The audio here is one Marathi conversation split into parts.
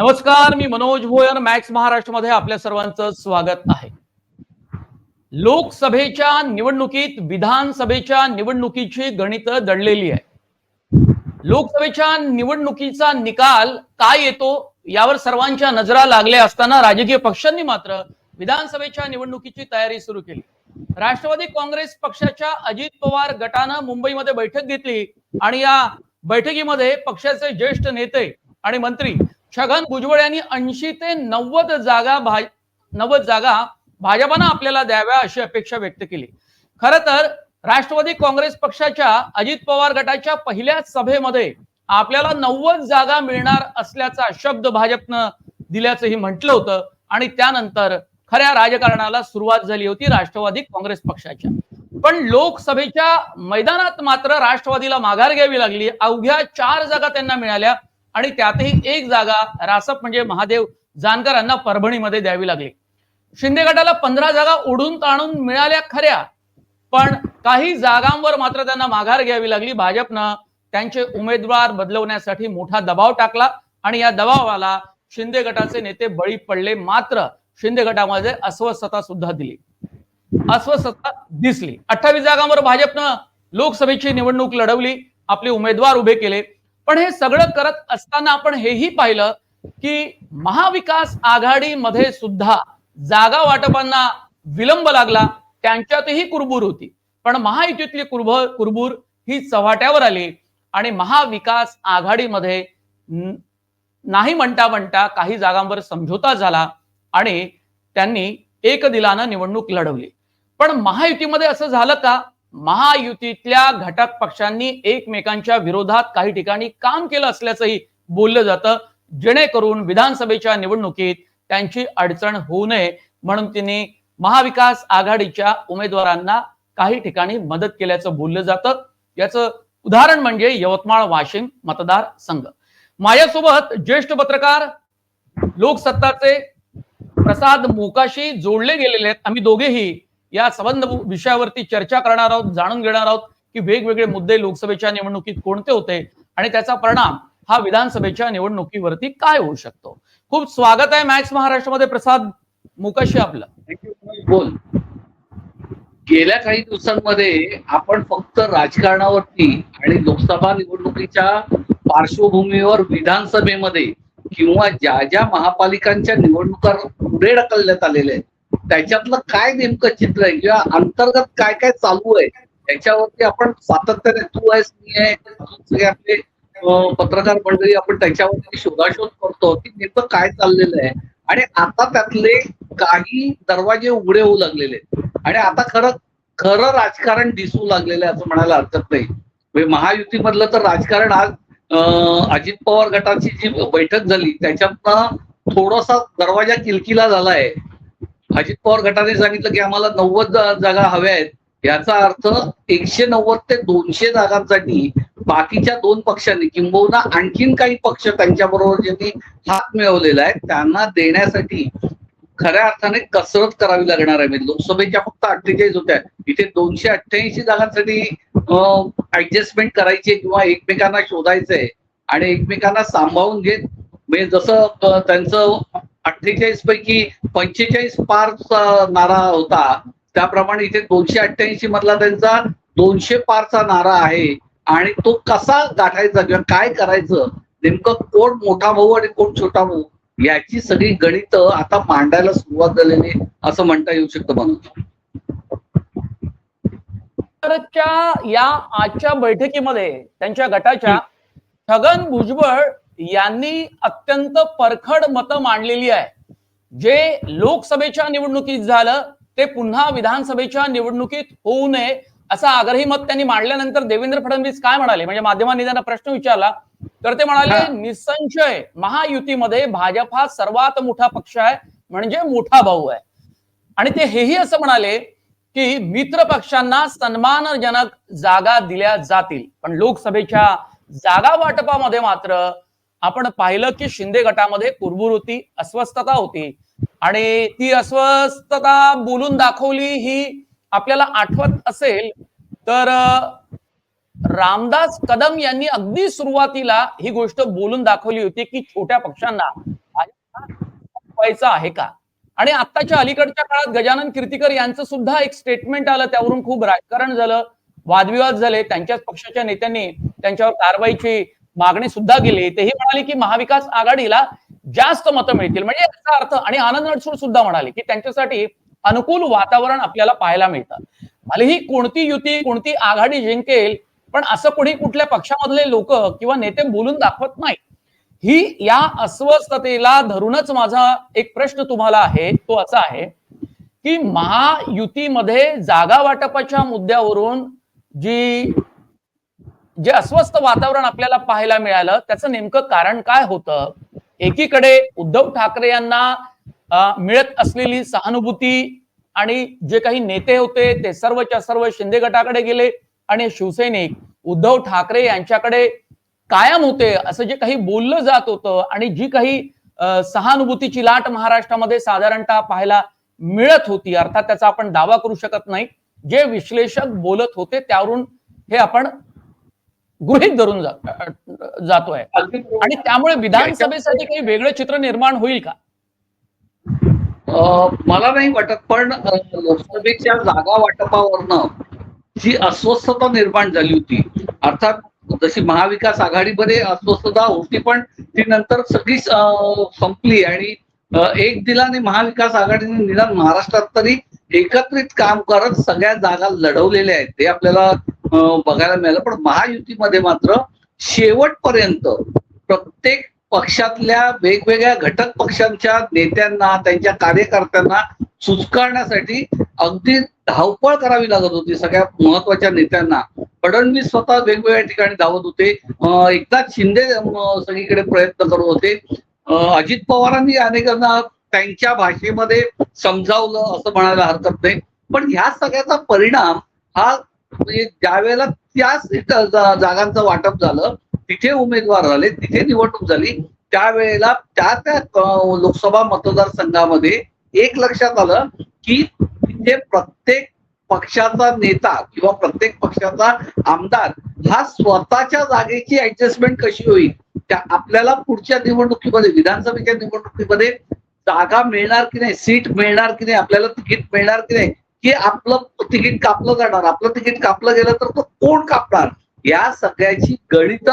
नमस्कार मी मनोज भोयर मॅक्स महाराष्ट्रमध्ये आपल्या सर्वांचं स्वागत आहे. लोकसभेच्या निवडणुकीत विधानसभेच्या निवडणुकीची गणित दडलेली आहे लोकसभेच्या निवडणुकीचा निकाल काय येतो यावर सर्वांच्या नजरा लागल्या असताना राजकीय पक्षांनी मात्र विधानसभेच्या निवडणुकीची तयारी सुरू केली. राष्ट्रवादी काँग्रेस पक्षाच्या अजित पवार गटानं मुंबईमध्ये बैठक घेतली आणि या बैठकीमध्ये पक्षाचे ज्येष्ठ नेते आणि मंत्री छगन भुजबळ यांनी ऐंशी ते नव्वद जागा नव्वद जागा भाजपानं आपल्याला द्याव्या अशी अपेक्षा व्यक्त केली. खर तर राष्ट्रवादी काँग्रेस पक्षाच्या अजित पवार गटाच्या पहिल्या सभेमध्ये आपल्याला नव्वद जागा मिळणार असल्याचा शब्द भाजपनं दिल्याचंही म्हटलं होतं आणि त्यानंतर खऱ्या राजकारणाला सुरुवात झाली होती राष्ट्रवादी काँग्रेस पक्षाच्या. पण लोकसभेच्या मैदानात मात्र राष्ट्रवादीला माघार घ्यावी लागली. अवघ्या चार जागा त्यांना मिळाल्या. आणि त्यातही एक जागा रासप म्हणजे महादेव जानकरांना परभणीमध्ये द्यावी लागली. शिंदे गटाला पंधरा जागा ओढून ताणून मिळाल्या खऱ्या पण काही जागांवर मात्र त्यांना माघार घ्यावी लागली. भाजपनं त्यांचे उमेदवार बदलवण्यासाठी मोठा दबाव टाकला आणि या दबावाला शिंदे गटाचे नेते बळी पडले. मात्र शिंदे गटामध्ये अस्वस्थता सुद्धा दिली. अस्वस्थता दिसली. अठ्ठावीस जागांवर भाजपनं लोकसभेची निवडणूक लढवली. आपले उमेदवार उभे केले. पण हे सगळं करत असताना आपण हेही पाहिलं की महाविकास आघाडीमध्ये सुद्धा जागा वाटपांना विलंब लागला. त्यांच्यातही कुरबूर होती. पण महायुतीतली कुरभ कुरबूर ही चव्हाट्यावर आली आणि महाविकास आघाडीमध्ये नाही म्हणता म्हणता काही जागांवर समझोता झाला आणि त्यांनी एक दिलानं निवडणूक लढवली. पण महायुतीमध्ये असं झालं का? महायुतीतल्या घटक पक्षांनी एकमेकांच्या विरोधात काही ठिकाणी काम केलं असल्याचंही बोललं जातं. जेणेकरून विधानसभेच्या निवडणुकीत त्यांची अडचण होऊ नये म्हणून तिने महाविकास आघाडीच्या उमेदवारांना काही ठिकाणी मदत केल्याचं बोललं जातं. याचं उदाहरण म्हणजे यवतमाळ वाशिम मतदार संघ. माझ्यासोबत ज्येष्ठ पत्रकार लोकसत्ताचे प्रसाद मोकाशी जोडले गेलेले आहेत. आम्ही दोघेही या संबंध विषयावरती चर्चा करणार आहोत जाणून घेणार आहोत की वेगवेगळे मुद्दे लोकसभेच्या निवडणुकीत कोणते होते आणि त्याचा परिणाम हा विधानसभेच्या निवडणुकीवरती काय होऊ शकतो. खूप स्वागत आहे मॅक्स महाराष्ट्रामध्ये. प्रसाद मुकाशी आपलं. बोल. गेल्या काही दिवसांमध्ये आपण फक्त राजकारणावरती आणि लोकसभा निवडणुकीच्या पार्श्वभूमीवर विधानसभेमध्ये किंवा ज्या ज्या महापालिकांच्या निवडणुका पुढे ढकलण्यात आलेल्या आहेत त्याच्यातलं काय नेमकं चित्र आहे? किंवा अंतर्गत काय काय चालू आहे? त्याच्यावरती आपण सातत्याने तू आहेस मी आहे आपले पत्रकार मंडळी आपण त्याच्यावरती शोधाशोध करतो की नेमकं काय चाललेलं आहे. आणि आता त्यातले काही दरवाजे उघडे होऊ लागलेले आणि आता खरं खरं राजकारण दिसू लागलेलं आहे असं म्हणायला हरकत नाही. म्हणजे महायुतीमधलं तर राजकारण आज अजित पवार गटाची जी बैठक झाली त्याच्यातनं थोडासा दरवाजा किलकिला झालाय अजित पवार गटाने सांगितलं की आम्हाला नव्वद जागा हव्या आहेत. याचा अर्थ एकशे नव्वद ते दोनशे जागांसाठी बाकीच्या दोन पक्षांनी किंबहुना आणखीन काही पक्ष त्यांच्या बरोबर ज्यांनी हात मिळवलेला आहे त्यांना देण्यासाठी खऱ्या अर्थाने कसरत करावी लागणार आहे. म्हणजे लोकसभेच्या फक्त अठ्ठेचाळीस होत्या. इथे दोनशे अठ्ठ्याऐंशी जागांसाठी ऍडजस्टमेंट करायची आहे किंवा एकमेकांना शोधायचंय आणि एकमेकांना सांभाळून घेत. म्हणजे जसं त्यांचं अठ्ठेचाळीस पैकी पंचेचाळीस पारचा नारा होता. त्याप्रमाणे इथे दोनशे अठ्ठ्याऐंशी मधला त्यांचा दोनशे पारचा नारा आहे. आणि तो कसा गाठायचा किंवा काय करायचं नेमकं कोण मोठा भाऊ आणि कोण छोटा भाऊ याची सगळी गणित आता मांडायला सुरुवात झालेली असं म्हणता येऊ शकतं म्हणून या आजच्या बैठकीमध्ये त्यांच्या गटाच्या छगन भुजबळ यांनी अत्यंत परखड मतं मांडलेली आहे. जे लोकसभेच्या निवडणुकीत झालं ते पुन्हा विधानसभेच्या निवडणुकीत होऊ नये असा आग्रही मत त्यांनी मांडल्यानंतर देवेंद्र फडणवीस काय म्हणाले? म्हणजे माध्यमांनी त्यांना प्रश्न विचारला तर ते म्हणाले. निसंशय महायुतीमध्ये भाजप हा सर्वात मोठा पक्ष आहे म्हणजे मोठा भाऊ आहे. आणि ते हेही असं म्हणाले की मित्र पक्षांना सन्मानजनक जागा दिल्या जातील पण लोकसभेच्या जागा वाटपामध्ये मात्र आपण पाहिलं की शिंदे गटामध्ये कुरबुर होती अस्वस्थता होती. आणि ती अस्वस्थता बोलून दाखवली ही आपल्याला आठवत असेल तर रामदास कदम यांनी अगदी सुरुवातीला ही गोष्ट बोलून दाखवली होती की छोट्या पक्षांना आहे का? आणि आत्ताच्या अलीकडच्या काळात गजानन कीर्तीकर यांचं सुद्धा एक स्टेटमेंट आलं त्यावरून खूप राजकारण झालं वादविवाद झाले त्यांच्याच पक्षाच्या नेत्यांनी त्यांच्यावर कारवाईची मागणी सुद्धा केली तेही म्हणाले की महाविकास आघाडीला जास्त मतं मिळतील. म्हणजे याचा अर्थ आणि आनंद नडसूळ सुद्धा म्हणाले की त्यांच्यासाठी अनुकूल वातावरण आपल्याला पाहायला मिळतं. भलेही कोणती युती कोणती आघाडी जिंकेल पण असं कोणी कुठल्या पक्षामधले लोक किंवा नेते बोलून दाखवत नाही. ही या अस्वस्थतेला धरूनच माझा एक प्रश्न तुम्हाला आहे तो असा आहे की महायुतीमध्ये जागा वाटपाच्या मुद्द्यावरून जी जे अस्वस्थ वातावरण आपल्याला पाहायला मिळालं त्याचं नेमकं कारण काय होतं? एकीकडे उद्धव ठाकरे यांना मिळत असलेली सहानुभूती आणि जे काही नेते होते ते सर्वच्या सर्व शिंदे गटाकडे गेले आणि शिवसैनिक उद्धव ठाकरे यांच्याकडे कायम होते असं जे काही बोललं जात होतं आणि जी काही सहानुभूतीची लाट महाराष्ट्रामध्ये साधारणतः पाहायला मिळत होती अर्थात त्याचा आपण दावा करू शकत नाही. जे विश्लेषक बोलत होते त्यावरून हे आपण गृहित धरून जातोय. आणि त्यामुळे विधानसभेसाठी काही वेगळं चित्र निर्माण होईल का? मला नाही वाटत पण लोकसभेच्या जागा वाटपावरनं जी अस्वस्थता निर्माण झाली होती अर्थात जशी महाविकास आघाडीमध्ये अस्वस्थता होती पण ती नंतर सगळी संपली आणि एक दिलाने महाविकास आघाडीने निदान महाराष्ट्रात तरी एकत्रित काम करत सगळ्या जागा लढवलेल्या आहेत. ते आपल्याला बघायला मिळालं. पण महायुतीमध्ये मात्र शेवटपर्यंत प्रत्येक पक्षातल्या वेगवेगळ्या घटक पक्षांच्या नेत्यांना त्यांच्या कार्यकर्त्यांना सुचकारण्यासाठी अगदी धावपळ करावी लागत होती सगळ्या महत्त्वाच्या नेत्यांना. फडणवीस स्वतः वेगवेगळ्या ठिकाणी धावत होते. एकदा एकनाथ शिंदे सगळीकडे प्रयत्न करत होते. अजित पवारांनी अनेकांना त्यांच्या भाषेमध्ये समजावलं असं म्हणायला हरकत नाही. पण ह्या सगळ्याचा परिणाम हा म्हणजे ज्यावेळेला वेळेला त्याच जागांचं वाटप झालं तिथे उमेदवार झाले तिथे निवडणूक झाली त्यावेळेला त्या त्या लोकसभा मतदारसंघामध्ये एक लक्षात आलं की तिथे प्रत्येक पक्षाचा नेता किंवा प्रत्येक पक्षाचा आमदार हा स्वतःच्या जागेची ऍडजस्टमेंट कशी होईल? त्या आपल्याला पुढच्या निवडणुकीमध्ये विधानसभेच्या निवडणुकीमध्ये जागा मिळणार की नाही सीट मिळणार की नाही आपल्याला तिकीट मिळणार की नाही की आपलं तिकीट कापलं जाणार. आपलं तिकीट कापलं गेलं तर तो कोण कापणार? या सगळ्याची गणित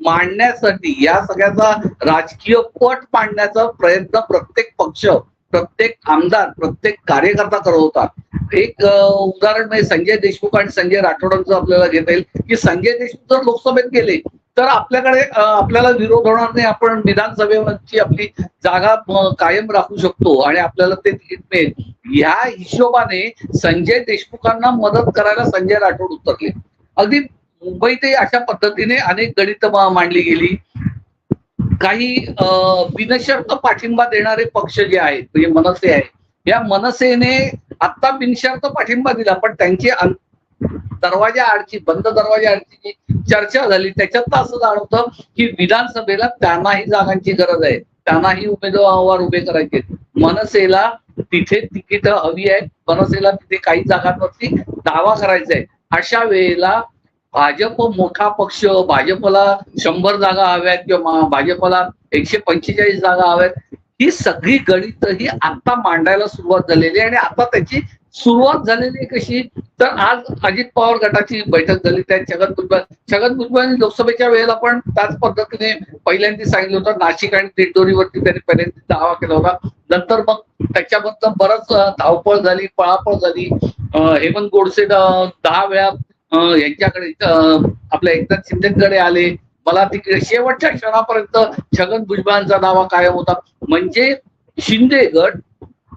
मांडण्यासाठी या सगळ्याचा राजकीय पट मांडण्याचा प्रयत्न प्रत्येक पक्ष प्रत्येक आमदार प्रत्येक कार्यकर्ता करत होता. एक उदाहरण म्हणजे संजय देशमुख आणि संजय राठोडांचं आपल्याला घेता येईल की संजय देशमुख जर लोकसभेत गेले तर आपल्याकडे आपल्याला विरोध होणार नाही. आपण विधानसभेची आपली जागा कायम राखू शकतो आणि आपल्याला ते तिकीट मिळेल. ह्या हिशोबाने संजय देशमुखांना मदत करायला संजय राठोड उतरले. अगदी मुंबईतही अशा पद्धतीने अनेक गणित मांडली गेली. काही अं, बिनशर्त पाठिंबा देणारे पक्ष जे आहेत म्हणजे मनसे आहे या मनसेने आता बिनशर्त पाठिंबा दिला पण त्यांची दरवाजा आडची बंद दरवाजा आडची जी चर्चा झाली त्याच्यात असं जाणवतं की विधानसभेला त्यांनाही जागांची गरज आहे. त्यांनाही उमेदवार उभे करायचे मनसेला तिथे तिकीट हवी आहेत. मनसेला तिथे काही जागांवरती दावा करायचा आहे. अशा वेळेला भाजप मोठा पक्ष भाजपला शंभर जागा हव्यात किंवा भाजपला एकशे पंचेचाळीस जागा हव्यात ही सगळी गणित ही आता मांडायला सुरुवात झालेली आहे आणि आता त्याची सुरुवात झालेली कशी? तर आज अजित पवार गटाची बैठक झाली. त्यात छगन भुजबळ छगन भुजबळांनी लोकसभेच्या वेळेला पण त्याच पद्धतीने पहिल्यांदा सांगितलं होतं. नाशिक आणि दिंडोरीवरती त्यांनी पहिल्यांदा दावा केला होता. नंतर मग त्याच्याबद्दल बरंच धावपळ झाली पळापळ झाली. हेमंत गोडसे दहा वेळा यांच्याकडे आपल्या एकनाथ शिंदेकडे आले. मला तिकडे शेवटच्या क्षणापर्यंत छगन भुजबळांचा दावा कायम होता. म्हणजे शिंदे गट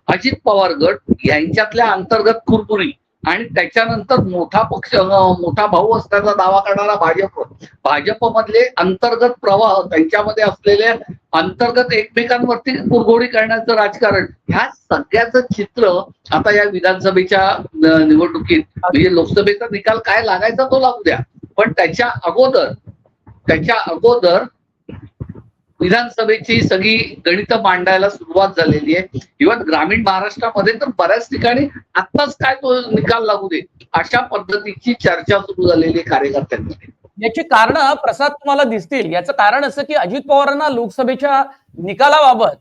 अजित पवार गट यांच्यातल्या अंतर्गत कुरकुरी आणि त्याच्यानंतर मोठा पक्ष मोठा भाऊ असल्याचा दावा करणारा भाजप. भाजपमधले अंतर्गत प्रवाह त्यांच्यामध्ये असलेले अंतर्गत एकमेकांवरती कुरघोडी करण्याचं राजकारण ह्या सगळ्याचं चित्र आता या विधानसभेच्या निवडणुकीत म्हणजे लोकसभेचा निकाल काय लागायचा तो लागू द्या. पण त्याच्या अगोदर त्याच्या अगोदर विधानसभेची सगळी गणित मांडायला सुरुवात झालेली आहे. इव्हन ग्रामीण महाराष्ट्रामध्ये तर बऱ्याच ठिकाणी आत्ताच काय तो निकाल लागू दे अशा पद्धतीची चर्चा सुरू झालेली आहे कार्यकर्त्यांमध्ये. याची कारण प्रसाद तुम्हाला दिसतील. याचं कारण असं की अजित पवारांना लोकसभेच्या निकालाबाबत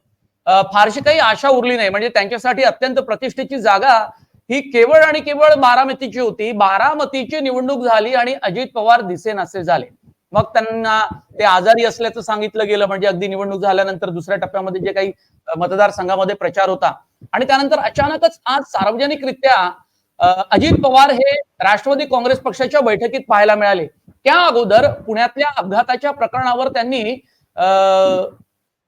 फारशी काही आशा उरली नाही. म्हणजे त्यांच्यासाठी अत्यंत प्रतिष्ठेची जागा ही केवळ आणि केवळ बारामतीची होती. बारामतीची निवडणूक झाली आणि अजित पवार दिसेनासे झाले. मग त्यांना ते आजारी असल्याचं सांगितलं गेलं म्हणजे अगदी निवडणूक झाल्यानंतर दुसऱ्या टप्प्यामध्ये जे काही मतदारसंघामध्ये प्रचार होता. आणि त्यानंतर अचानकच आज सार्वजनिकरित्या अजित पवार हे राष्ट्रवादी काँग्रेस पक्षाच्या बैठकीत पाहायला मिळाले. त्या अगोदर पुण्यातल्या अपघाताच्या प्रकरणावर त्यांनी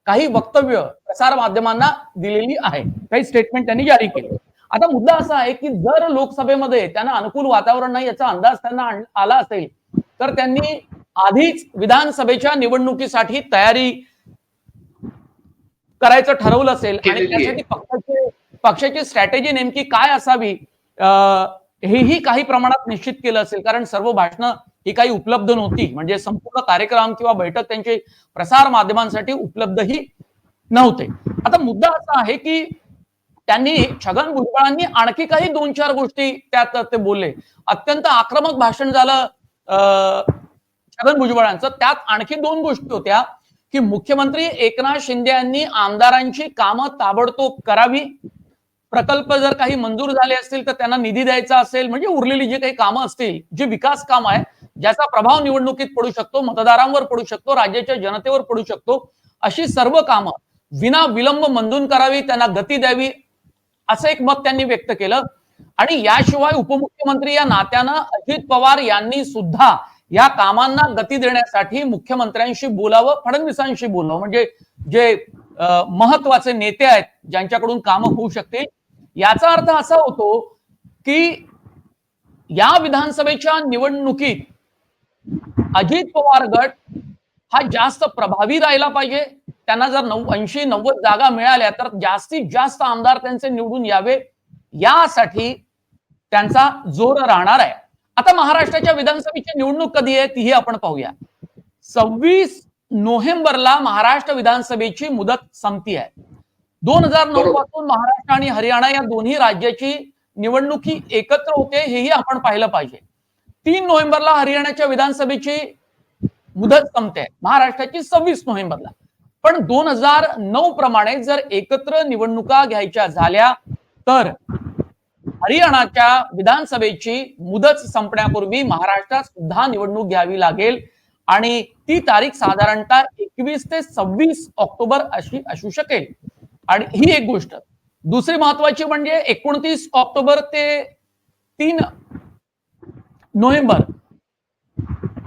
काही वक्तव्य प्रसार माध्यमांना दिलेली आहे. काही स्टेटमेंट त्यांनी जारी केले. आता मुद्दा असा आहे की जर लोकसभेमध्ये त्यांना अनुकूल वातावरण नाही याचा अंदाज त्यांना आला असेल तर त्यांनी आधीच विधानसभेच्या निवडणुकीसाठी तयारी करायचं ठरवलं असेल आणि. त्यासाठी पक्षाची पक्षाची स्ट्रॅटेजी नेमकी काय असावी अं, हेही काही प्रमाणात निश्चित केलं असेल. कारण सर्व भाषणं ही काही उपलब्ध नव्हती. म्हणजे संपूर्ण कार्यक्रम किंवा बैठक त्यांचे प्रसार माध्यमांसाठी उपलब्धही नव्हते. आता मुद्दा असा आहे की त्यांनी छगन भुजबळांनी आणखी काही दोन चार गोष्टी त्यात ते बोलले. अत्यंत आक्रमक भाषण झालं अं, छगन भुजबळांचं. त्यात आणखी दोन गोष्टी होत्या की मुख्यमंत्री एकनाथ शिंदे यांनी आमदारांची कामं ताबडतोब करावी. प्रकल्प जर काही मंजूर झाले असतील तर त्यांना निधी द्यायचा असेल म्हणजे उरलेली जी काही कामं असतील जी विकास काम आहे ज्याचा प्रभाव निवडणुकीत पडू शकतो मतदारांवर पडू शकतो राज्याच्या जनतेवर पडू शकतो अशी सर्व कामं विना विलंब मंजूर करावी त्यांना गती द्यावी असं एक मत त्यांनी व्यक्त केलं. आणि याशिवाय उपमुख्यमंत्री या नात्यानं अजित पवार यांनी सुद्धा या कामांना गती देण्यासाठी मुख्यमंत्र्यांशी बोलावं फडणवीसांशी बोलावं. म्हणजे जे महत्त्वाचे नेते आहेत ज्यांच्याकडून कामं होऊ शकतील याचा अर्थ असा होतो की या विधानसभेच्या निवडणुकीत अजित पवार गट हा जास्त प्रभावी राहिला पाहिजे. त्यांना जर नऊ ऐंशी नव्वद जागा मिळाल्या तर जास्तीत जास्त आमदार त्यांचे निवडून यावे. यासाठी त्यांचा जोर राहणार आहे. महाराष्ट्राच्या विधानसभेची निवडणूक कधी आहे तीही आपण पाहूया. सव्वीस नोव्हेंबरला महाराष्ट्र विधानसभेची मुदत संपती आहे. दोन हजार नऊ. पासून महाराष्ट्र आणि हरियाणा या दोन्ही राज्याची निवडणुकी एकत्र होते हेही आपण पाहिलं पाहिजे. तीन नोव्हेंबरला हरियाणाच्या विधानसभेची मुदत संपते. महाराष्ट्राची सव्वीस नोव्हेंबरला. पण दोन हजार नऊ प्रमाणे जर एकत्र निवडणुका घ्यायच्या झाल्या तर हरियाणाच्या विधानसभेची मुदत संपण्यापूर्वी महाराष्ट्रात सुद्धा निवडणूक घ्यावी लागेल. आणि ती तारीख साधारणतः एकवीस ते सव्वीस ऑक्टोबर अशी असू शकेल. आणि ही एक गोष्ट. दुसरी महत्वाची म्हणजे एकोणतीस ऑक्टोबर ते तीन नोव्हेंबर.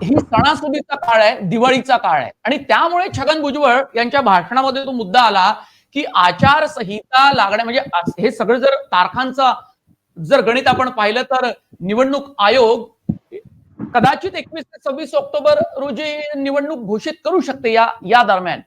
ही सणासुदीचा काळ आहे दिवाळीचा काळ आहे. आणि त्यामुळे छगन भुजबळ यांच्या भाषणामध्ये तो मुद्दा आला की आचारसंहिता लागण्या म्हणजे हे सगळं जर तारखांचा जर गणित आपण पाहिलं तर निवडणूक आयोग कदाचित एकवीस ते सव्वीस ऑक्टोबर रोजी निवडणूक घोषित करू शकते या या दरम्यान.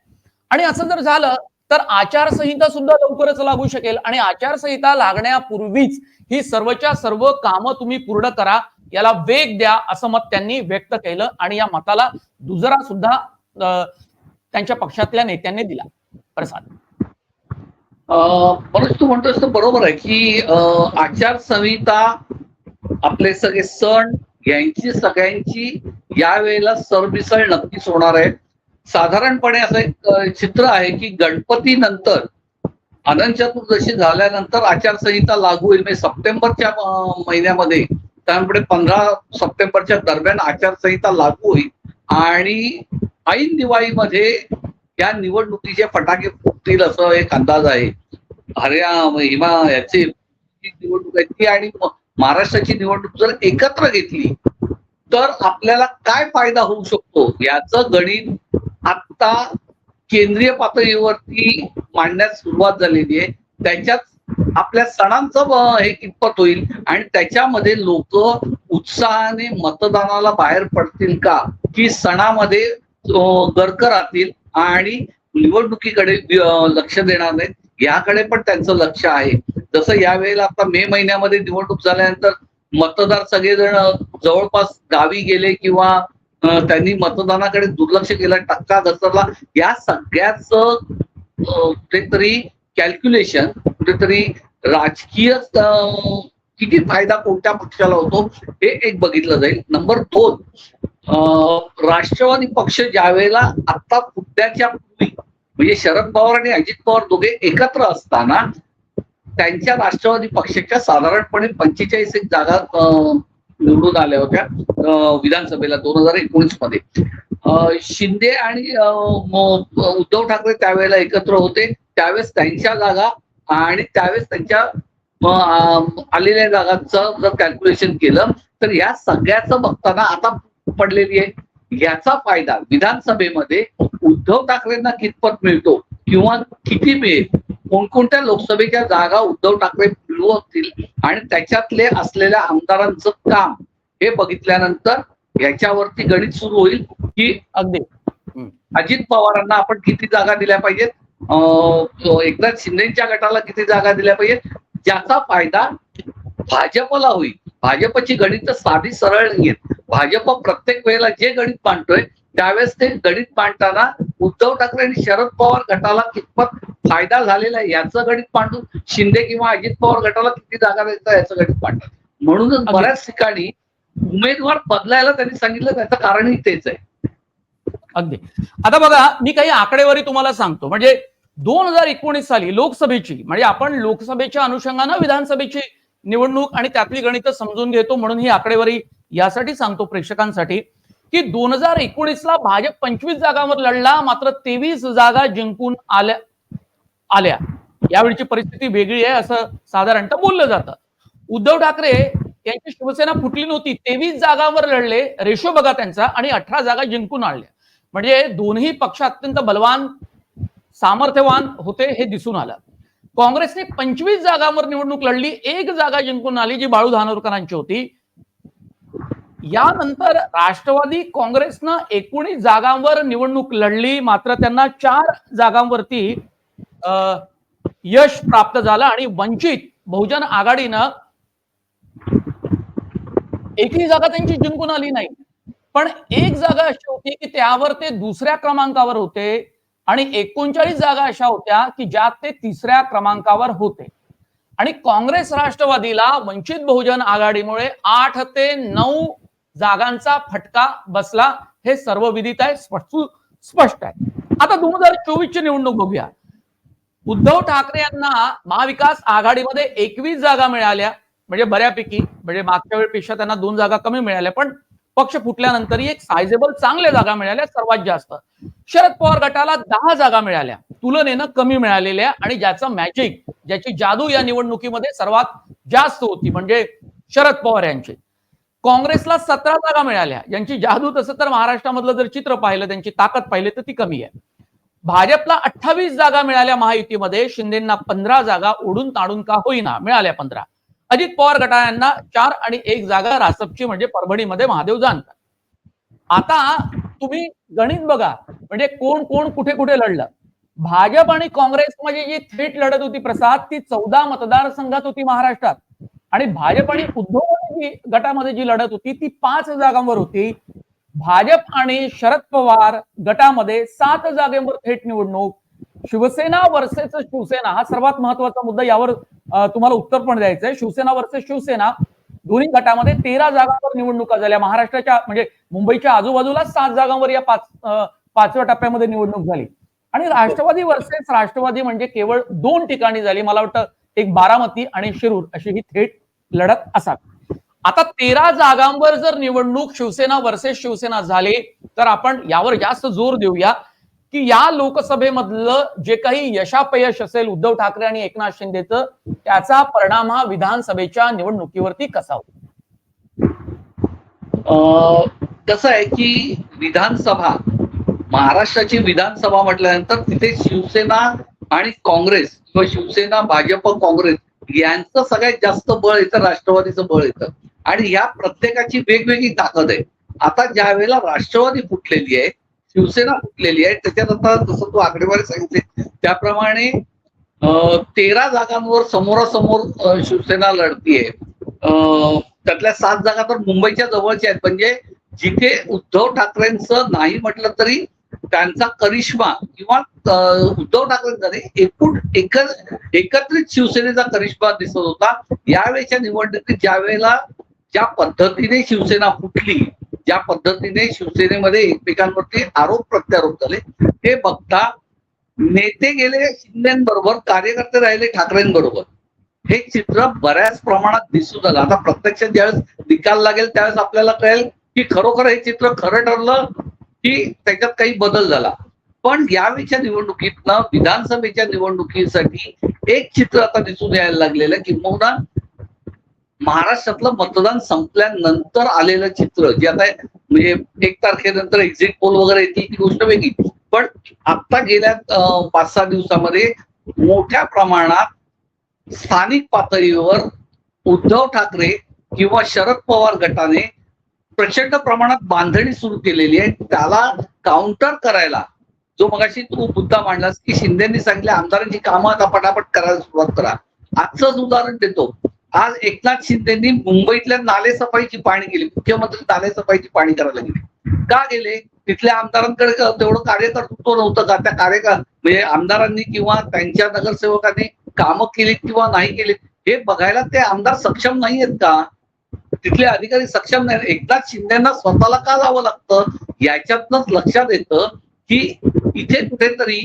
आणि असं जर झालं तर आचारसंहिता सुद्धा लवकरच लागू शकेल. आणि आचारसंहिता लागण्यापूर्वीच ही सर्वच्या सर्व कामं तुम्ही पूर्ण करा याला वेग द्या असं मत त्यांनी व्यक्त केलं आणि या मताला दुजरा सुद्धा त्यांच्या पक्षातल्या नेत्यांनी दिला. प्रसाद. मनोज तू म्हणतोस तर बरोबर आहे की आचारसंहिता आपले सगळे सण यांची सगळ्यांची यावेळेला सरमिसळ नक्कीच होणार आहे. साधारणपणे असं एक चित्र आहे की गणपती नंतर अनंत चतुर्दशी झाल्यानंतर आचारसंहिता लागू होईल. म्हणजे सप्टेंबरच्या महिन्यामध्ये त्यामुळे पंधरा सप्टेंबरच्या दरम्यान आचारसंहिता लागू होईल. आणि ऐन दिवाळीमध्ये या निवडणुकीचे फटाके फुटतील असं एक अंदाज आहे. हरियाणा हिमा याची निवडणूक आहे. ती आणि महाराष्ट्राची निवडणूक जर एकत्र घेतली तर आपल्याला काय फायदा होऊ शकतो? याचं गणित आता केंद्रीय पातळीवरती मांडण्यास सुरुवात झालेली आहे. त्याच्यात आपल्या सणांचं हे कितपत होईल आणि त्याच्यामध्ये लोक उत्साहाने मतदानाला बाहेर पडतील का? की सणामध्ये गर्क राहतील आणि निवडणुकीकडे लक्ष देणार नाहीत. याकडे पण त्यांचं लक्ष आहे. जसं यावेळेला आता मे महिन्यामध्ये निवडणूक झाल्यानंतर मतदार सगळेजण जवळपास गावी गेले किंवा त्यांनी मतदानाकडे दुर्लक्ष केलं टक्का घसरला. या सगळ्याच कुठेतरी कॅल्क्युलेशन कुठेतरी राजकीय किती फायदा कोणत्या पक्षाला होतो हे एक बघितलं जाईल. नंबर दोन राष्ट्रवादी पक्ष ज्यावेळेला आता मुद्द्याच्या पूर्वी म्हणजे शरद पवार आणि अजित पवार दोघे एकत्र असताना त्यांच्या राष्ट्रवादी पक्षाच्या साधारणपणे पंचेचाळीस एक जागा निवडून आल्या होत्या विधानसभेला दोन हजार एकोणीसमध्ये. शिंदे आणि उद्धव ठाकरे त्यावेळेला एकत्र होते. त्यावेळेस त्यांच्या जागा आणि त्यावेळेस त्यांच्या आलेल्या जागांचं जर कॅल्क्युलेशन केलं तर या सगळ्याचं बघताना आता पडलेली आहे. याचा फायदा विधानसभेमध्ये उद्धव ठाकरेंना कितपत मिळतो किंवा किती मिळेल? कोणकोणत्या लोकसभेच्या जागा उद्धव ठाकरे मिळवतील आणि त्याच्यातले असलेल्या आमदारांचं काम हे बघितल्यानंतर याच्यावरती गणित सुरू होईल की अगदी. अजित पवारांना आपण किती जागा दिल्या पाहिजेत? अं, एकनाथ शिंदेच्या गटाला किती जागा दिल्या पाहिजेत? ज्याचा फायदा भाजपला होईल. भाजपची गणित साधी सरळ नाहीयेत. भाजप प्रत्येक वेळेला जे गणित मांडतोय त्यावेळेस ते गणित मांडताना उद्धव ठाकरे आणि शरद पवार गटाला कितपत फायदा झालेला आहे याचं गणित मांडून शिंदे किंवा अजित पवार गटाला किती जागा द्यायचा याचं गणित मांडतात. म्हणूनच बऱ्याच ठिकाणी उमेदवार बदलायला त्यांनी सांगितलं त्याचं कारणही तेच आहे. अगदी. आता बघा मी काही आकडेवारी तुम्हाला सांगतो. म्हणजे दोन हजार एकोणीस साली लोकसभेची म्हणजे आपण लोकसभेच्या अनुषंगानं विधानसभेची निवडणूक आणि त्यातली गणित समजून घेतो म्हणून ही आकडेवारी यासाठी सांगतो प्रेक्षकांसाठी की दोन हजार एकोणीसला भाजप पंचवीस जागांवर लढला मात्र तेवीस जागा जिंकून आल्या आल्या. यावेळीची परिस्थिती वेगळी आहे असं साधारणतः बोललं जातं. उद्धव ठाकरे यांची शिवसेना फुटली नव्हती तेवीस जागांवर लढले रेशो बघा त्यांचा आणि अठरा जागा जिंकून आणल्या. म्हणजे दोन्ही पक्ष अत्यंत बलवान सामर्थ्यवान होते हे दिसून आलं. काँग्रेसने पंचवीस जागांवर निवडणूक लढली एक जागा जिंकून आली जी बाळू धानोरकरांची होती. यानंतर राष्ट्रवादी काँग्रेसनं एकोणीस जागांवर निवडणूक लढली. मात्र त्यांना चार जागांवरती यश प्राप्त झालं आणि वंचित बहुजन आघाडीनं एकही जागा त्यांची जिंकून आली नाही. पण एक जागा अशी होती की त्यावर ते दुसऱ्या क्रमांकावर होते आणि एकोणचाळीस जागा अशा होत्या की ज्यात ते तिसऱ्या क्रमांकावर होते. आणि काँग्रेस राष्ट्रवादीला वंचित बहुजन आघाडीमुळे आठ ते नऊ जागांचा फटका बसला हे सर्व विदित आहे स्पष्ट आहे. आता दोन हजार चोवीसची निवडणूक बघूया. उद्धव ठाकरे यांना महाविकास आघाडीमध्ये एकवीस जागा मिळाल्या. म्हणजे बऱ्यापैकी म्हणजे मागच्या वेळेपेक्षा त्यांना दोन जागा कमी मिळाल्या पण पक्ष फुटल्यानंतरही एक सायझेबल चांगल्या जागा मिळाल्या सर्वात जास्त. शरद पवार गटाला दहा जागा मिळाल्या. तुलनेनं कमी मिळालेल्या आणि ज्याचं मॅजिक ज्याची जादू या निवडणुकीमध्ये सर्वात जास्त होती म्हणजे शरद पवार यांची. काँग्रेसला सतरा जागा मिळाल्या. यांची जादू तसं तर महाराष्ट्रामधलं जर चित्र पाहिलं त्यांची ताकद पाहिली तर ती कमी आहे. भाजपला अठ्ठावीस जागा मिळाल्या महायुतीमध्ये शिंदेना पंधरा जागा ओढून ताडून का होईना मिळाल्या पंधरा. अजित पवार गटायांना चार आणि एक जागा रासपची म्हणजे परभणीमध्ये महादेव जानकर. आता तुम्ही गणित बघा म्हणजे कोण कोण कुठे कुठे लढलं? भाजप आणि काँग्रेसमध्ये जी थेट लढत होती प्रसाद ती चौदा मतदारसंघात होती महाराष्ट्रात. आणि भाजप आणि उद्धव जी गटामध्ये जी लढत होती ती पाच जागांवर होती. भाजप आणि शरद पवार गटामध्ये सात जागेवर थेट निवडणूक. शिवसेना वर्सेस शिवसेना हा सर्वात महत्त्वाचा मुद्दा यावर तुम्हाला उत्तर पण द्यायचं आहे शिवसेना वर्सेस शिवसेना दोन्ही गटामध्ये तेरा जागांवर निवडणुका झाल्या. महाराष्ट्राच्या म्हणजे मुंबईच्या आजूबाजूला सात जागांवर या पाच पाचव्या टप्प्यामध्ये निवडणूक झाली. आणि राष्ट्रवादी वर्सेस राष्ट्रवादी म्हणजे केवळ दोन ठिकाणी झाली. मला वाटतं एक बारामती आणि शिरूर अशी ही थेट लढत असावी. आता तेरा जागांवर जर निवडणूक शिवसेना वर्सेस शिवसेना झाली तर आपण यावर जास्त जोर देऊया की या लोकसभेमधलं जे काही यशापयश असेल उद्धव ठाकरे आणि एकनाथ शिंदेचं त्याचा परिणाम हा विधानसभेच्या निवडणुकीवरती कसा होतो अं, कसं आहे की विधानसभा महाराष्ट्राची विधानसभा म्हटल्यानंतर तिथे शिवसेना आणि काँग्रेस किंवा शिवसेना भाजप काँग्रेस यांचं सगळ्यात जास्त बळ येतं राष्ट्रवादीचं बळ येतं. आणि या प्रत्येकाची वेगवेगळी ताकद आहे. आता ज्या वेळेला राष्ट्रवादी फुटलेली आहे शिवसेना फुटलेली आहे त्याच्यात आता जसं तू आकडेवारी सांगितले त्याप्रमाणे तेरा जागांवर समोरासमोर शिवसेना लढतीये. त्यातल्या सात जागा तर मुंबईच्या जवळच्या आहेत. म्हणजे जिथे उद्धव ठाकरेंचं नाही म्हटलं तरी त्यांचा करिश्मा किंवा उद्धव ठाकरेंचा एकूण एक एकत्रित शिवसेनेचा करिश्मा दिसत होता यावेळेच्या निवडणुकीत ज्या वेळेला ज्या पद्धतीने शिवसेना फुटली ज्या पद्धतीने शिवसेनेमध्ये एकमेकांवरती आरोप प्रत्यारोप झाले ते बघता नेते गेले शिंदेबरोबर कार्यकर्ते राहिले ठाकरेंबरोबर. हे चित्र बऱ्याच प्रमाणात दिसून आलं आता प्रत्यक्ष ज्यावेळेस निकाल लागेल त्यावेळेस आपल्याला कळेल की खरोखर हे चित्र खरं ठरलं की त्याच्यात काही बदल झाला. पण यावेळच्या निवडणुकीतनं विधानसभेच्या निवडणुकीसाठी एक चित्र आता दिसून यायला लागलेलं आहे किंबहुना महाराष्ट्रातलं मतदान संपल्यानंतर आलेलं चित्र जे आता म्हणजे एक तारखेनंतर एक्झिट पोल वगैरे येतील ती गोष्ट वेगळी. पण आता गेल्या पाच सहा दिवसामध्ये मोठ्या प्रमाणात स्थानिक पातळीवर उद्धव ठाकरे किंवा शरद पवार गटाने प्रचंड प्रमाणात बांधणी सुरू केलेली आहे. त्याला काउंटर करायला जो मगाशी तू मुद्दा मांडलास की शिंदेनी सांगितले आमदारांची कामं आता पटापट करायला सुरुवात करा. आजचंच उदाहरण देतो. आज एकनाथ शिंदेनी मुंबईतल्या नालेसफाईची पाणी केली मुख्यमंत्री नालेसफाईची पाणी करायला गेले. का गेले? तिथल्या आमदारांकडे तेवढं कार्यकर्तृत्व नव्हतं का? त्या कार्यकर म्हणजे आमदारांनी किंवा त्यांच्या नगरसेवकांनी कामं केलीत किंवा नाही केलीत हे बघायला ते आमदार सक्षम नाही आहेत का? तिथले अधिकारी सक्षम नाही एकनाथ शिंदेना स्वतःला का जावं लागतं? याच्यातनच लक्षात येतं की इथे कुठेतरी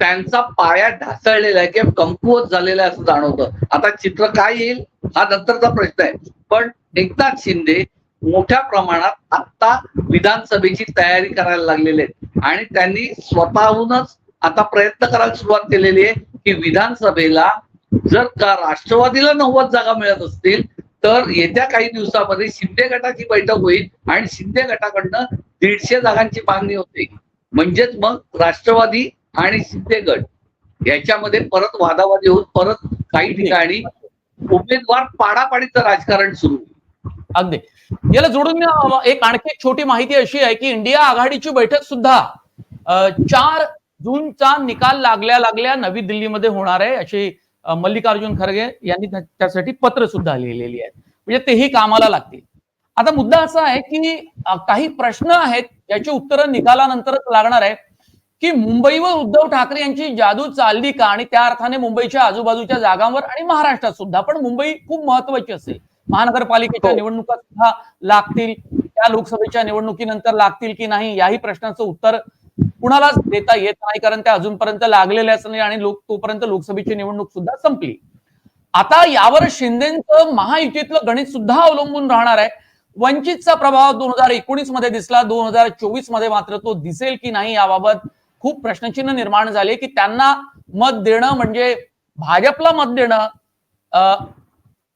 त्यांचा पाया ढासळलेला आहे किंवा कमकुवत झालेला आहे असं जाणवतं. आता चित्र काय येईल? हा नंतरचा प्रश्न आहे. पण एकनाथ शिंदे मोठ्या प्रमाणात आता विधानसभेची तयारी करायला लागलेले आहेत. आणि त्यांनी स्वतःहूनच आता प्रयत्न करायला सुरुवात केलेली आहे की विधानसभेला जर का राष्ट्रवादीला नव्वद जागा मिळत असतील तर येत्या काही दिवसामध्ये शिंदे गटाची बैठक होईल आणि शिंदे गटाकडनं दीडशे जागांची मागणी होते. म्हणजेच मग राष्ट्रवादी आणि गट याच्यामध्ये परत वादावादी होऊन परत काही ठिकाणी उमेदवार पाडापाडीचं राजकारण सुरू. अगदी. याला जोडून एक आणखी एक छोटी माहिती अशी आहे की इंडिया आघाडीची बैठक सुद्धा चार जूनचा निकाल लागल्या लागल्या नवी दिल्लीमध्ये होणार आहे अशी मल्लिकार्जुन खरगे यांनी त्या- त्यासाठी पत्र सुद्धा लिहिलेली आहेत म्हणजे तेही कामाला लागतील. आता मुद्दा असा आहे की काही प्रश्न आहेत याची उत्तरं निकालानंतरच लागणार आहे. की मुंबईवर उद्धव ठाकरे यांची जादू चालली का? आणि त्या अर्थाने मुंबईच्या आजूबाजूच्या जागांवर आणि महाराष्ट्रात सुद्धा. पण मुंबई खूप महत्वाची असेल. महानगरपालिकेच्या हो. निवडणुका सुद्धा लागतील. त्या लोकसभेच्या निवडणुकीनंतर लागतील की नाही याही प्रश्नाचं उत्तर कुणालाच देता येत नाही कारण त्या अजूनपर्यंत लागलेल्याच नाही आणि लोक तोपर्यंत लोकसभेची निवडणूक सुद्धा संपली. आता यावर शिंदेचं महायुतीतलं गणित सुद्धा अवलंबून राहणार आहे. वंचितचा प्रभाव दोन हजार एकोणीसमध्ये दिसला. दोन हजार चोवीसमध्ये मात्र तो दिसेल की नाही याबाबत खूप प्रश्नचिन्ह निर्माण झाले की त्यांना मत देणं म्हणजे भाजपला मत देणं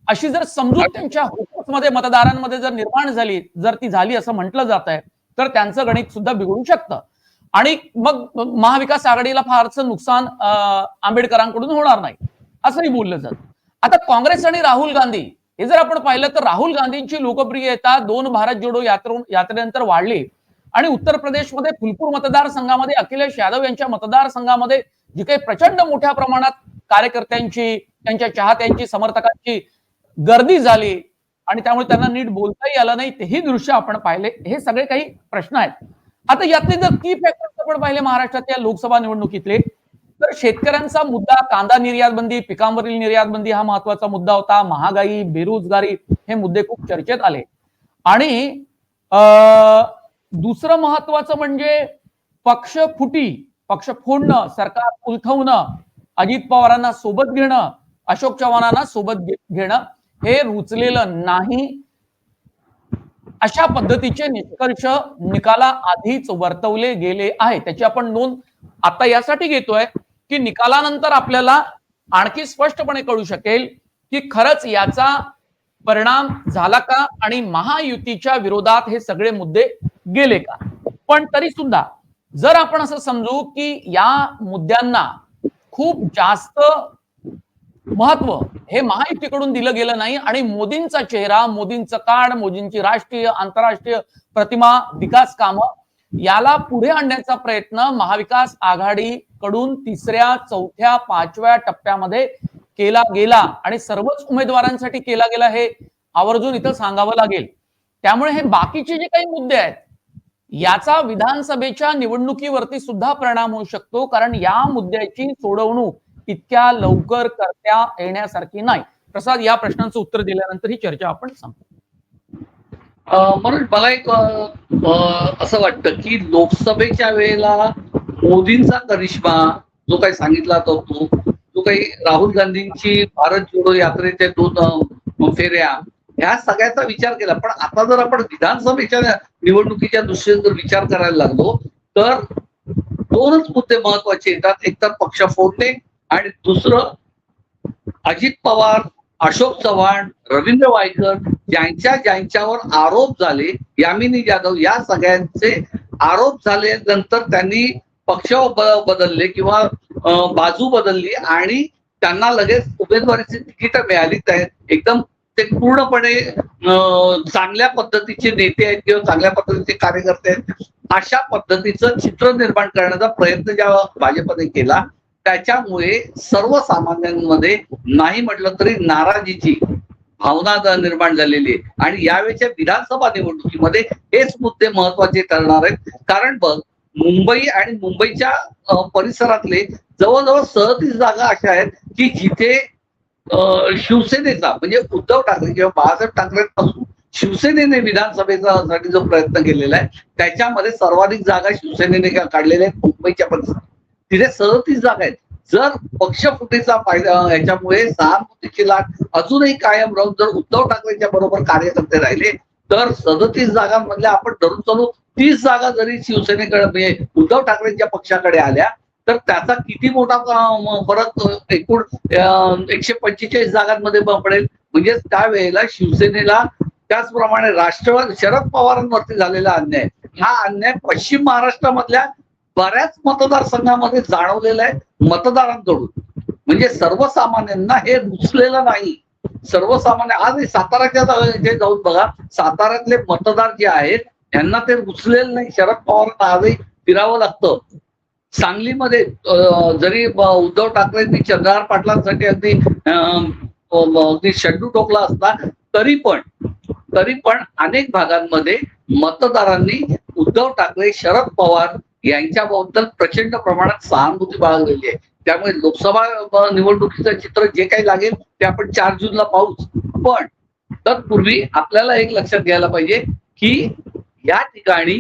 अशी जर समजूत त्यांच्या मध्ये मतदारांमध्ये जर निर्माण झाली जर ती झाली असं म्हटलं जात आहे तर त्यांचं गणित सुद्धा बिघडू शकतं. आणि मग महाविकास आघाडीला फारसं नुकसान आंबेडकरांकडून होणार नाही असंही बोललं जातं. आता काँग्रेस आणि राहुल गांधी हे जर आपण पाहिलं तर राहुल गांधींची लोकप्रियता दोन भारत जोडो यात्रे यात्रेनंतर वाढली. आणि उत्तर प्रदेशमध्ये फुलपूर मतदारसंघामध्ये अखिलेश यादव यांच्या मतदारसंघामध्ये जी काही प्रचंड मोठ्या प्रमाणात कार्यकर्त्यांची त्यांच्या चाहत्यांची समर्थकांची गर्दी झाली आणि त्यामुळे त्यांना नीट बोलताही आलं नाही तेही दृश्य आपण पाहिले. हे सगळे काही प्रश्न आहेत. आता यातले जर की फॅक्टर्स आपण पाहिले महाराष्ट्रातल्या लोकसभा निवडणुकीतले तर शेतकऱ्यांचा मुद्दा कांदा निर्यात बंदी पिकांवरील निर्यात बंदी हा महत्त्वाचा मुद्दा होता. महागाई बेरोजगारी हे मुद्दे खूप चर्चेत आले. आणि दुसरं महत्वाचं म्हणजे पक्ष फुटी पक्ष फोडणं सरकार उलथवणं अजित पवारांना सोबत घेणं अशोक चव्हाणांना सोबत घेणं हे रुचलेलं नाही. अशा पद्धतीचे निष्कर्ष निकाला आधीच वर्तवले गेले आहे. त्याची आपण नोंद आता यासाठी घेतोय की निकालानंतर आपल्याला आणखी स्पष्टपणे कळू शकेल की खरंच याचा परिणाम झाला का आणि महायुतीच्या विरोधात हे सगळे मुद्दे गेले का? पण तरी सुद्धा जर आपण असं समजू की या मुद्द्यांना खूप जास्त महत्त्व हे महायुतीकडून दिलं गेलं नाही आणि मोदींचा चेहरा मोदींचं कार्ड मोदींची राष्ट्रीय आंतरराष्ट्रीय प्रतिमा विकास कामं याला पुढे आणण्याचा प्रयत्न महाविकास आघाडीकडून तिसऱ्या चौथ्या पाचव्या टप्प्यामध्ये केला गेला आणि सर्वच उमेदवारांसाठी केला गेला हे आवर्जून इथं सांगावं लागेल. त्यामुळे हे बाकीचे जे काही मुद्दे आहेत याचा विधानसभेच्या निवडणुकीवरती सुद्धा परिणाम होऊ शकतो कारण या मुद्द्याची सोडवणूक इतक्या लवकर करता येण्यासारखी नाही. प्रसाद या प्रश्नांचं उत्तर दिल्यानंतर ही चर्चा आपण सांगतो म्हणून मला एक असं वाटतं की लोकसभेच्या वेळेला मोदींचा करिश्मा जो काही सांगितला तो तो जो काही राहुल गांधींची भारत जोडो यात्रेचे दोन फेऱ्या ह्या सगळ्याचा विचार केला. पण आता जर आपण विधानसभेच्या निवडणुकीच्या दृष्टीने जर विचार करायला लागलो तर दोनच मुद्दे महत्त्वाचे येतात. एक तर पक्ष फोडणे आणि दुसरं अजित पवार अशोक चव्हाण रवींद्र वायकर ज्यांच्या ज्यांच्यावर आरोप झाले यामिनी जाधव या सगळ्यांचे आरोप झाले नंतर त्यांनी पक्ष बदलले किंवा बाजू बदलली आणि त्यांना लगेच उमेदवारीची तिकीट मिळाली. त्या- एकदम ते पूर्णपणे चांगल्या पद्धतीचे नेते आहेत किंवा चांगल्या पद्धतीचे कार्यकर्ते आहेत अशा पद्धतीचं चित्र निर्माण करण्याचा प्रयत्न ज्या भाजपने केला त्याच्यामुळे सर्वसामान्यांमध्ये नाही म्हटलं तरी नाराजीची भावना निर्माण झालेली आहे. आणि यावेळेच्या विधानसभा निवडणुकीमध्ये हेच मुद्दे महत्त्वाचे ठरणार आहेत. कारण बघ मुंबई आणि मुंबईच्या परिसरातले जवळजवळ सदतीस जागा अशा आहेत की जिथे शिवसेनेचा म्हणजे उद्धव ठाकरे किंवा बाळासाहेब ठाकरेंपासून शिवसेनेने विधानसभेचा साठी जो प्रयत्न केलेला आहे त्याच्यामध्ये सर्वाधिक जागा शिवसेनेने काढलेल्या आहेत? मुंबईच्या परिसरात तिथे सदतीस जागा आहेत. जर पक्षफुटीचा फायदा याच्यामुळे सहानुभूतीची लाट अजूनही कायम राहून जर उद्धव ठाकरेंच्या बरोबर कार्यकर्ते राहिले तर सदतीस जागांमधल्या आपण धरून चालू तीस जागा जरी शिवसेनेकडे म्हणजे उद्धव ठाकरेंच्या पक्षाकडे आल्या तर त्याचा किती मोठा फरक एकूण एकशे पंचेचाळीस जागांमध्ये पडेल. म्हणजे त्यावेळेला शिवसेनेला त्याचप्रमाणे राष्ट्रवाद शरद पवारांवरती झालेला अन्याय. हा अन्याय पश्चिम महाराष्ट्रामधल्या बऱ्याच मतदारसंघामध्ये जाणवलेला आहे मतदारांकडून. म्हणजे सर्वसामान्यांना हे रुचलेलं नाही. सर्वसामान्य आज साताराच्या जाऊन बघा साताऱ्यातले मतदार जे आहेत यांना ते रुचलेलं नाही. शरद पवारांना आजही फिरावं लागतं. सांगलीमध्ये जरी उद्धव ठाकरेंनी चंद्रहार पाटलांसाठी अगदी अं, अगदी शड्डू टोकला असता तरी पण तरी पण अनेक भागांमध्ये मतदारांनी उद्धव ठाकरे शरद पवार यांच्याबद्दल प्रचंड प्रमाणात सहानुभूती बाळगलेली आहे. त्यामुळे लोकसभा निवडणुकीचं चित्र जे काही लागेल ते आपण चार जूनला पाहूच. पण तत्पूर्वी आपल्याला एक लक्षात घ्यायला पाहिजे की या ठिकाणी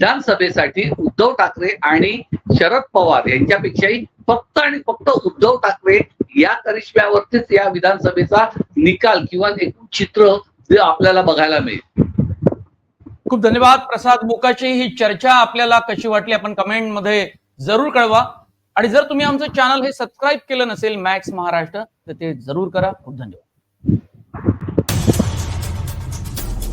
विधानसभेसाठी उद्धव ठाकरे आणि शरद पवार यांच्यापेक्षाही फक्त आणि फक्त उद्धव ठाकरे या करिश्म्यावरतीच या विधानसभेचा निकाल किंवा एकूण चित्र जे आपल्याला बघायला मिळेल. खूप धन्यवाद. प्रसाद मुकाची ही चर्चा आपल्याला कशी वाटली आपण कमेंटमध्ये जरूर कळवा. आणि जर तुम्ही आमचं चॅनल हे सबस्क्राईब केलं नसेल मॅक्स महाराष्ट्र तर ते जरूर करा. खूप धन्यवाद.